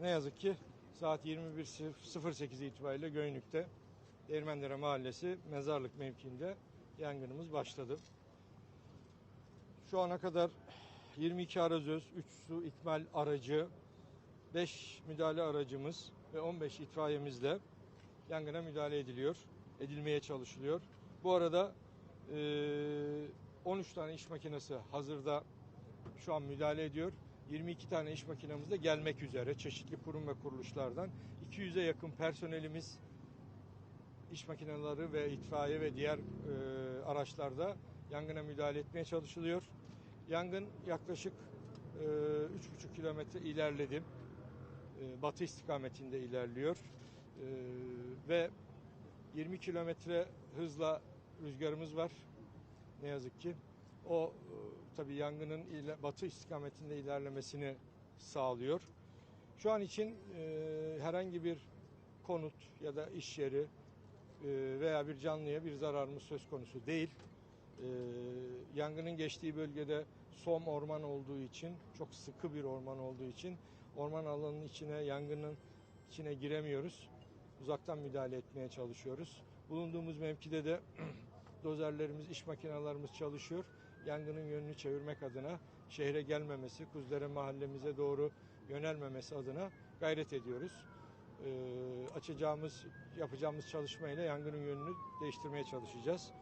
ne yazık ki saat 21.08 itibariyle Göynük'te Değirmendere Mahallesi mezarlık mevkiinde yangınımız başladı. Şu ana kadar 22 arazöz, 3 su ikmal aracı, 5 müdahale aracımız ve 15 itfaiyemizle yangına müdahale ediliyor, edilmeye çalışılıyor. Bu arada eee, 13 tane iş makinesi hazırda şu an müdahale ediyor. 22 tane iş makinemiz de gelmek üzere çeşitli kurum ve kuruluşlardan. 200'e yakın personelimiz iş makineleri ve itfaiye ve diğer e, araçlarda yangına müdahale etmeye çalışılıyor. Yangın yaklaşık e, 3,5 kilometre ilerledi. E, batı istikametinde ilerliyor. E, ve 20 kilometre hızla rüzgarımız var. Ne yazık ki. O e, tabii yangının batı istikametinde ilerlemesini sağlıyor. Şu an için e, herhangi bir konut ya da iş yeri e, veya bir canlıya bir zararımız söz konusu değil. E, yangının geçtiği bölgede som orman olduğu için, çok sıkı bir orman olduğu için orman alanının içine, yangının içine giremiyoruz. Uzaktan müdahale etmeye çalışıyoruz. Bulunduğumuz mevkide de dozerlerimiz, iş makinelerimiz çalışıyor. Yangının yönünü çevirmek adına şehre gelmemesi, Kuzdere mahallemize doğru yönelmemesi adına gayret ediyoruz. Ee, açacağımız, yapacağımız çalışmayla yangının yönünü değiştirmeye çalışacağız.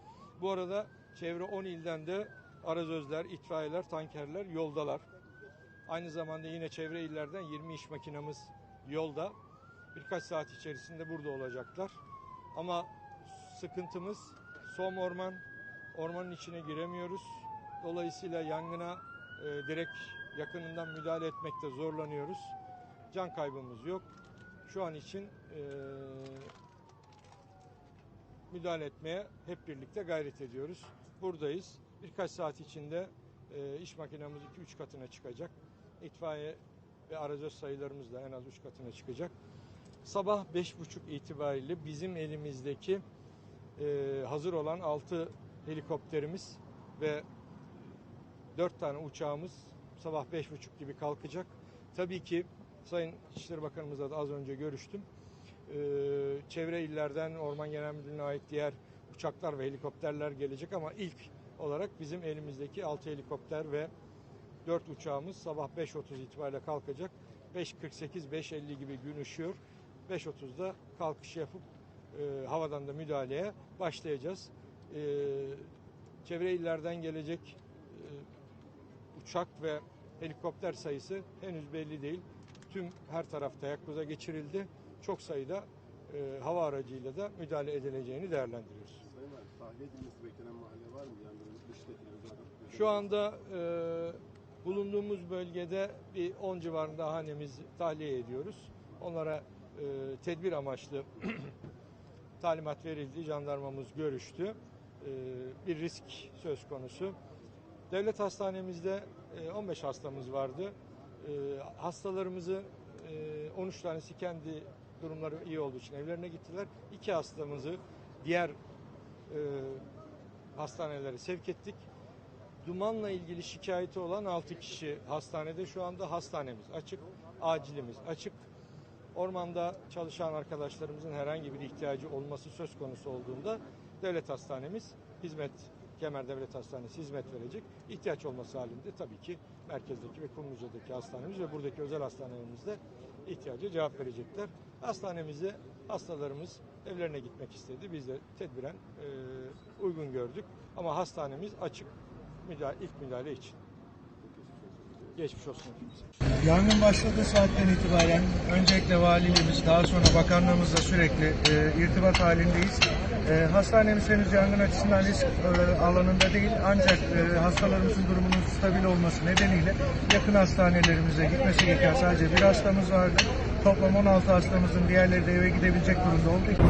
Bu arada çevre 10 ilden de arazözler, itfaiyeler, tankerler yoldalar. Aynı zamanda yine çevre illerden 20 iş makinamız yolda. Birkaç saat içerisinde burada olacaklar. Ama sıkıntımız som orman, ormanın içine giremiyoruz. Dolayısıyla yangına e, direkt yakınından müdahale etmekte zorlanıyoruz. Can kaybımız yok. Şu an için e, müdahale etmeye hep birlikte gayret ediyoruz. Buradayız. Birkaç saat içinde e, iş makinemiz 2-3 katına çıkacak. İtfaiye ve arazöz sayılarımız da en az 3 katına çıkacak. Sabah 5.30 itibariyle bizim elimizdeki e, hazır olan 6 helikopterimiz ve 4 tane uçağımız sabah 5.30 gibi kalkacak. Tabii ki Sayın İçişleri Bakanımızla da az önce görüştüm. Ee, çevre illerden Orman Genel Müdürlüğü'ne ait diğer uçaklar ve helikopterler gelecek ama ilk olarak bizim elimizdeki 6 helikopter ve 4 uçağımız sabah 5.30 itibariyle kalkacak. 5.48, 5.50 gibi gün ışıyor. 5.30'da kalkış yapıp e, havadan da müdahaleye başlayacağız. E, çevre illerden gelecek uçak ve helikopter sayısı henüz belli değil. Tüm her taraf teyakkuza geçirildi. Çok sayıda e, hava aracıyla da müdahale edileceğini değerlendiriyoruz. Sayın Valim, tahliye edilmesi beklenen mahalle var mı? Dışındaki özel Şu anda e, bulunduğumuz bölgede bir 10 civarında hanemiz tahliye ediyoruz. Onlara e, tedbir amaçlı talimat verildi. Jandarmamız görüştü. E, bir risk söz konusu. Devlet hastanemizde e, 15 hastamız vardı. E, hastalarımızı e, 13 tanesi kendi durumları iyi olduğu için evlerine gittiler. İki hastamızı diğer e, hastanelere sevk ettik. Dumanla ilgili şikayeti olan 6 kişi hastanede şu anda hastanemiz açık, acilimiz açık. Ormanda çalışan arkadaşlarımızın herhangi bir ihtiyacı olması söz konusu olduğunda devlet hastanemiz hizmet Kemer Devlet Hastanesi hizmet verecek. İhtiyaç olması halinde tabii ki merkezdeki ve Kumluca'daki hastanemiz ve buradaki özel hastanelerimizde ihtiyaca cevap verecekler. Hastanemize hastalarımız evlerine gitmek istedi. Biz de tedbiren e, uygun gördük. Ama hastanemiz açık müdahale, ilk müdahale için. Geçmiş olsun. Yangın başladığı saatten itibaren öncelikle valiliğimiz daha sonra bakanlığımızla sürekli e, irtibat halindeyiz. E, hastanemiz henüz yangın açısından risk e, alanında değil ancak e, hastalarımızın durumunun stabil olması nedeniyle yakın hastanelerimize gitmesi gereken sadece bir hastamız vardı. Toplam 16 hastamızın diğerleri de eve gidebilecek durumda için